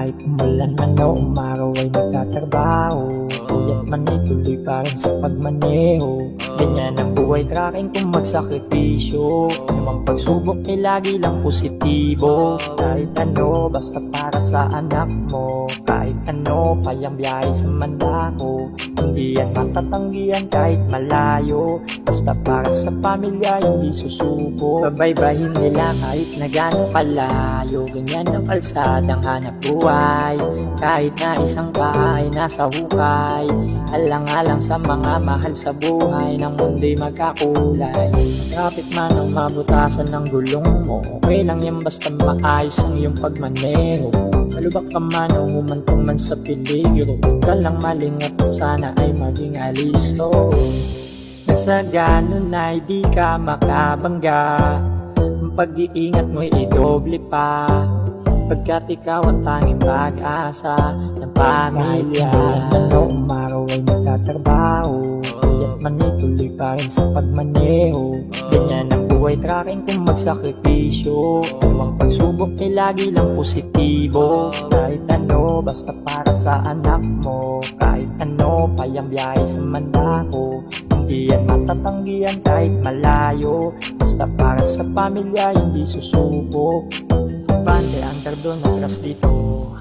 Kahit umulan man o umaraw ay magtatrabaho sa pagmaneho. Ganyan ang buhay tracking kung magsakripisyo. Anumang pagsubok ay lagi lang positibo? Kahit ano, basta para sa anak mo. Kahit ano, payang biyahe sa mandako. Hindi yan matatanggihan kahit malayo. Basta para sa pamilya, hindi susuko. Babaybayin nila kahit na gano'ng kalayo. Ganyan ang kalsadang hanap buhay. Kahit na isang bahay nasa hukay Alang-alang sa mga mahal sa buhay Ng mundo'y magkakulay. Kapit man ang mabutasan ng gulong mo Okay lang yan basta maayos ang iyong pagmaneho. Malubak ka man o humantong man sa peligro Huwag ka lang malingat at sana ay maging alisto. Sa ganun ay di ka makabangga Ang pag-iingat mo'y idoble pa. Pagkat ikaw ang tanging pag-asa Ng pamilya manituloy pa rin sa pagmaneho. Ganyan ang buhay tracking kung magsakripisyo. Anumang pagsubok ay lagi lang positibo. Kahit ano, basta para sa anak mo. Kahit ano, payang biyahe sa mandako. Hindi yan matatanggihan kahit malayo. Basta para sa pamilya, hindi susuko Bande ang kardon atras dito.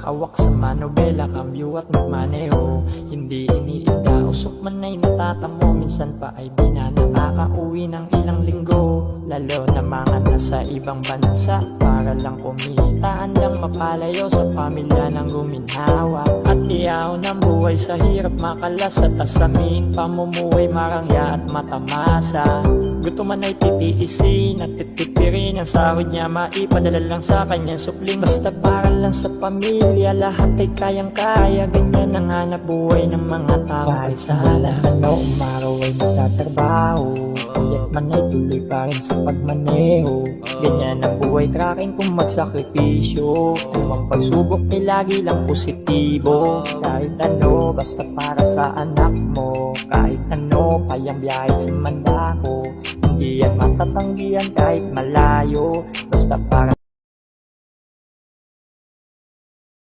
Hawak sa manobela, kambyo at magmaneho. Hindi iniinda, usok man ay natatamo. Minsan pa ay di na nakakauwi ng ilang linggo. Lalo na mga nasa ibang bansa Para lang kumita, lang mapalayo sa pamilya ng guminhawa. At iyaw ng buhay sa hirap makalas at asamin Pamumuhay marangya at matamasa Gutuman ay titiisin at titipirin Ang sahod niya. Maipadala lang sa kanyang supling. Basta para lang sa pamilya Lahat ay kayang-kaya. Ganyan ang hanap buhay ng mga tao. Kahit sa halahan o umaraw ay nagtatrabaho Kaya't man ay tuloy pa rin sa pagmaneho. Ganyan ang buhay tracking kung magsakripisyo. Anumang pagsubok ay lagi lang positibo. Kahit ano, basta para sa anak mo ano, payang biyahe sa mandako Hindi yan matatanggihan kahit malayo. Basta para